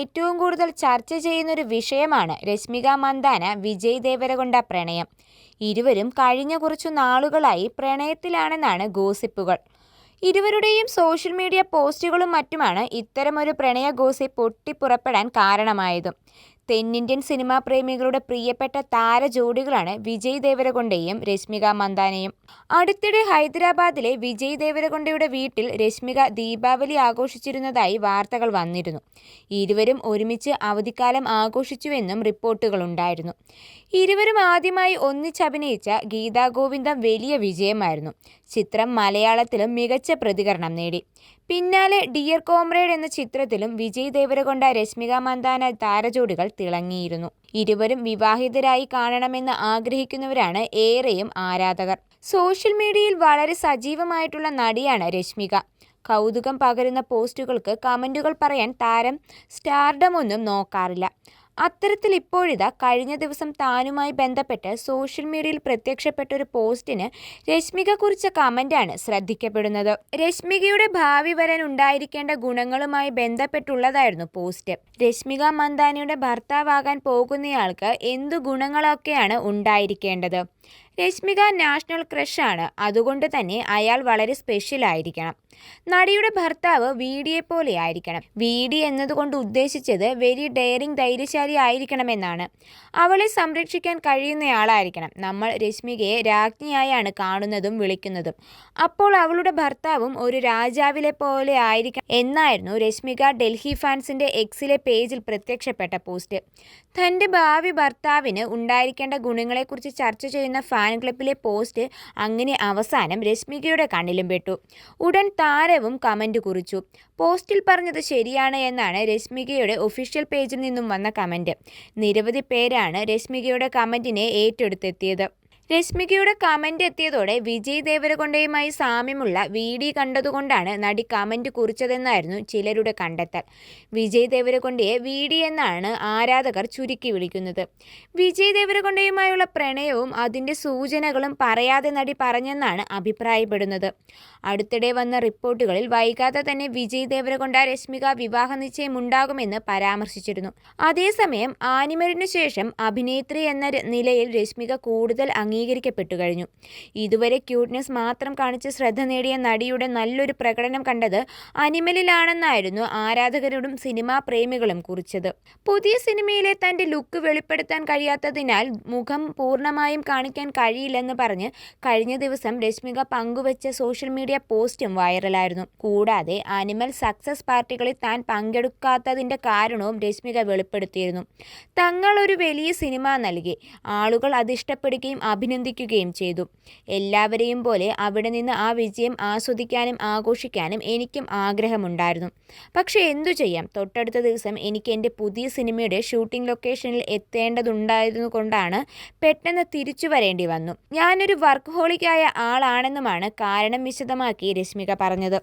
ഏറ്റവും കൂടുതൽ ചർച്ച ചെയ്യുന്നൊരു വിഷയമാണ് രശ്മിക മന്ദാന വിജയ് ദേവരകൊണ്ട പ്രണയം. ഇരുവരും കഴിഞ്ഞ കുറച്ചു നാളുകളായി പ്രണയത്തിലാണെന്നാണ് ഗോസിപ്പുകൾ. ഇരുവരുടെയും സോഷ്യൽ മീഡിയ പോസ്റ്റുകളും മറ്റുമാണ് ഇത്തരമൊരു പ്രണയ ഗോസിപ്പ് പൊട്ടിപ്പുറപ്പെടാൻ കാരണമായതും. തെന്നിന്ത്യൻ സിനിമാ പ്രേമികളുടെ പ്രിയപ്പെട്ട താരജോഡികളാണ് വിജയ് ദേവരകൊണ്ടയും രശ്മിക മന്ദാനയും. അടുത്തിടെ ഹൈദരാബാദിലെ വിജയ് ദേവരകൊണ്ടയുടെ വീട്ടിൽ രശ്മിക ദീപാവലി ആഘോഷിച്ചിരുന്നതായി വാർത്തകൾ വന്നിരുന്നു. ഇരുവരും ഒരുമിച്ച് അവധിക്കാലം ആഘോഷിച്ചുവെന്നും റിപ്പോർട്ടുകളുണ്ടായിരുന്നു. ഇരുവരും ആദ്യമായി ഒന്നിച്ചഭിനയിച്ച ഗീതാഗോവിന്ദം വലിയ വിജയമായിരുന്നു. ചിത്രം മലയാളത്തിലും മികച്ച പ്രതികരണം നേടി. പിന്നാലെ ഡിയർ കോംറേഡ് എന്ന ചിത്രത്തിലും വിജയ് ദേവരകൊണ്ട രശ്മിക മന്ദാന താരജോഡികൾ തിളങ്ങിയിരുന്നു. ഇരുവരും വിവാഹിതരായി കാണണമെന്ന് ആഗ്രഹിക്കുന്നവരാണ് ഏറെയും ആരാധകർ. സോഷ്യൽ മീഡിയയിൽ വളരെ സജീവമായിട്ടുള്ള നടിയാണ് രശ്മിക. കൗതുകം പകരുന്ന പോസ്റ്റുകൾക്ക് കമന്റുകൾ പറയാൻ താരം സ്റ്റാർഡമൊന്നും നോക്കാറില്ല. അത്തരത്തിൽ ഇപ്പോഴിതാ കഴിഞ്ഞ ദിവസം താനുമായി ബന്ധപ്പെട്ട് സോഷ്യൽ മീഡിയയിൽ പ്രത്യക്ഷപ്പെട്ട ഒരു പോസ്റ്റിന് രശ്മിക കുറിച്ച കമന്റാണ് ശ്രദ്ധിക്കപ്പെടുന്നത്. രശ്മികയുടെ ഭാവി വരൻ ഉണ്ടായിരിക്കേണ്ട ഗുണങ്ങളുമായി ബന്ധപ്പെട്ടുള്ളതായിരുന്നു പോസ്റ്റ്. രശ്മിക മന്ദാനിയുടെ ഭർത്താവാകാൻ പോകുന്നയാൾക്ക് എന്തു ഗുണങ്ങളൊക്കെയാണ് ഉണ്ടായിരിക്കേണ്ടത്? രശ്മിക നാഷണൽ ക്രഷാണ്. അതുകൊണ്ട് തന്നെ അയാൾ വളരെ സ്പെഷ്യൽ ആയിരിക്കണം. നടിയുടെ ഭർത്താവ് വിഡിയെ പോലെ ആയിരിക്കണം വിഡി എന്നതുകൊണ്ട് ഉദ്ദേശിച്ചത് വെരി ഡെയറിങ് ധൈര്യശാലി ആയിരിക്കണമെന്നാണ്. അവളെ സംരക്ഷിക്കാൻ കഴിയുന്നയാളായിരിക്കണം. നമ്മൾ രശ്മികയെ രാജ്ഞിയായാണ് കാണുന്നതും വിളിക്കുന്നതും. അപ്പോൾ അവളുടെ ഭർത്താവും ഒരു രാജാവിലെ രാജാവിനെപ്പോലെ ആയിരിക്കണം എന്നായിരുന്നു രശ്മിക ഡൽഹി ഫാൻസിന്റെ എക്സിലെ പേജിൽ പ്രത്യക്ഷപ്പെട്ട പോസ്റ്റ്. തന്റെ ഭാവി ഭർത്താവിന് ഉണ്ടായിരിക്കേണ്ട ഗുണങ്ങളെക്കുറിച്ച് ചർച്ച ചെയ്യുന്ന ഫാൻ ക്ലബിലെ പോസ്റ്റ് അങ്ങനെ അവസാനം രശ്മികയുടെ കണ്ണിലും പെട്ടു. ഉടൻ താരവും കമന്റ് കുറിച്ചു. പോസ്റ്റിൽ പറഞ്ഞത് ശരിയാണ് എന്നാണ് രശ്മികയുടെ ഒഫീഷ്യൽ പേജിൽ നിന്നും വന്ന കമന്റ് നിരവധി പേരാണ് രശ്മികയുടെ കമന്റിനെ ഏറ്റെടുത്തെത്തിയത്. രശ്മികയുടെ കമന്റ് എത്തിയതോടെ വിജയ് ദേവരകൊണ്ടയുമായി സാമ്യമുള്ള വീഡിയോ കണ്ടതുകൊണ്ടാണ് നടി കമന്റ് കുറിച്ചതെന്നായിരുന്നു ചിലരുടെ കണ്ടെത്തൽ. വിജയ് ദേവരകൊണ്ടയെ വീഡി എന്നാണ് ആരാധകർ ചുരുക്കി വിളിക്കുന്നത്. വിജയ് ദേവരകൊണ്ടയുമായുള്ള പ്രണയവും അതിന്റെ സൂചനകളും പറയാതെ നടി പറഞ്ഞെന്നാണ് അഭിപ്രായപ്പെടുന്നത്. അടുത്തിടെ വന്ന റിപ്പോർട്ടുകളിൽ വൈകാതെ തന്നെ വിജയ് ദേവരകൊണ്ട രശ്മിക വിവാഹ നിശ്ചയമുണ്ടാകുമെന്ന് പരാമർശിച്ചിരുന്നു. അതേസമയം ആനിമലിനു ശേഷം അഭിനേത്രി എന്ന നിലയിൽ രശ്മിക കൂടുതൽ അംഗീകരിക്കപ്പെട്ടു കഴിഞ്ഞു. ഇതുവരെ ക്യൂട്ട്നെസ് മാത്രം കാണിച്ച് ശ്രദ്ധ നേടിയ നടിയുടെ നല്ലൊരു പ്രകടനം കണ്ടത് അനിമലിലാണെന്നായിരുന്നു ആരാധകരോടും സിനിമാ പ്രേമികളും കുറിച്ചത്. പുതിയ സിനിമയിലെ തന്റെ ലുക്ക് വെളിപ്പെടുത്താൻ കഴിയാത്തതിനാൽ മുഖം പൂർണമായും കാണിക്കാൻ കഴിയില്ലെന്ന് പറഞ്ഞ് കഴിഞ്ഞ ദിവസം രശ്മിക പങ്കുവച്ച സോഷ്യൽ മീഡിയ പോസ്റ്റും വൈറലായിരുന്നു. കൂടാതെ അനിമൽ സക്സസ് പാർട്ടികളിൽ താൻ പങ്കെടുക്കാത്തതിന്റെ കാരണവും രശ്മിക വെളിപ്പെടുത്തിയിരുന്നു. തങ്ങൾ ഒരു വലിയ സിനിമ നൽകി. ആളുകൾ അത് അതിഷ്ടപ്പെടുകയും അഭിനന്ദിക്കുകയും ചെയ്തു. എല്ലാവരെയും പോലെ അവിടെ നിന്ന് ആ വിജയം ആസ്വദിക്കാനും ആഘോഷിക്കാനും എനിക്കും ആഗ്രഹമുണ്ടായിരുന്നു. പക്ഷേ എന്തു ചെയ്യാം തൊട്ടടുത്ത ദിവസം എനിക്ക് എന്റെ പുതിയ സിനിമയുടെ ഷൂട്ടിംഗ് ലൊക്കേഷനിൽ എത്തേണ്ടതുണ്ടായിരുന്നു കൊണ്ടാണ് പെട്ടെന്ന് തിരിച്ചു വരേണ്ടി വന്നു. ഞാനൊരു വർക്ക്ഹോളിക് ആയ ആളാണെന്നുമാണ് കാരണം വിശദമാക്കി രശ്മിക പറഞ്ഞത്.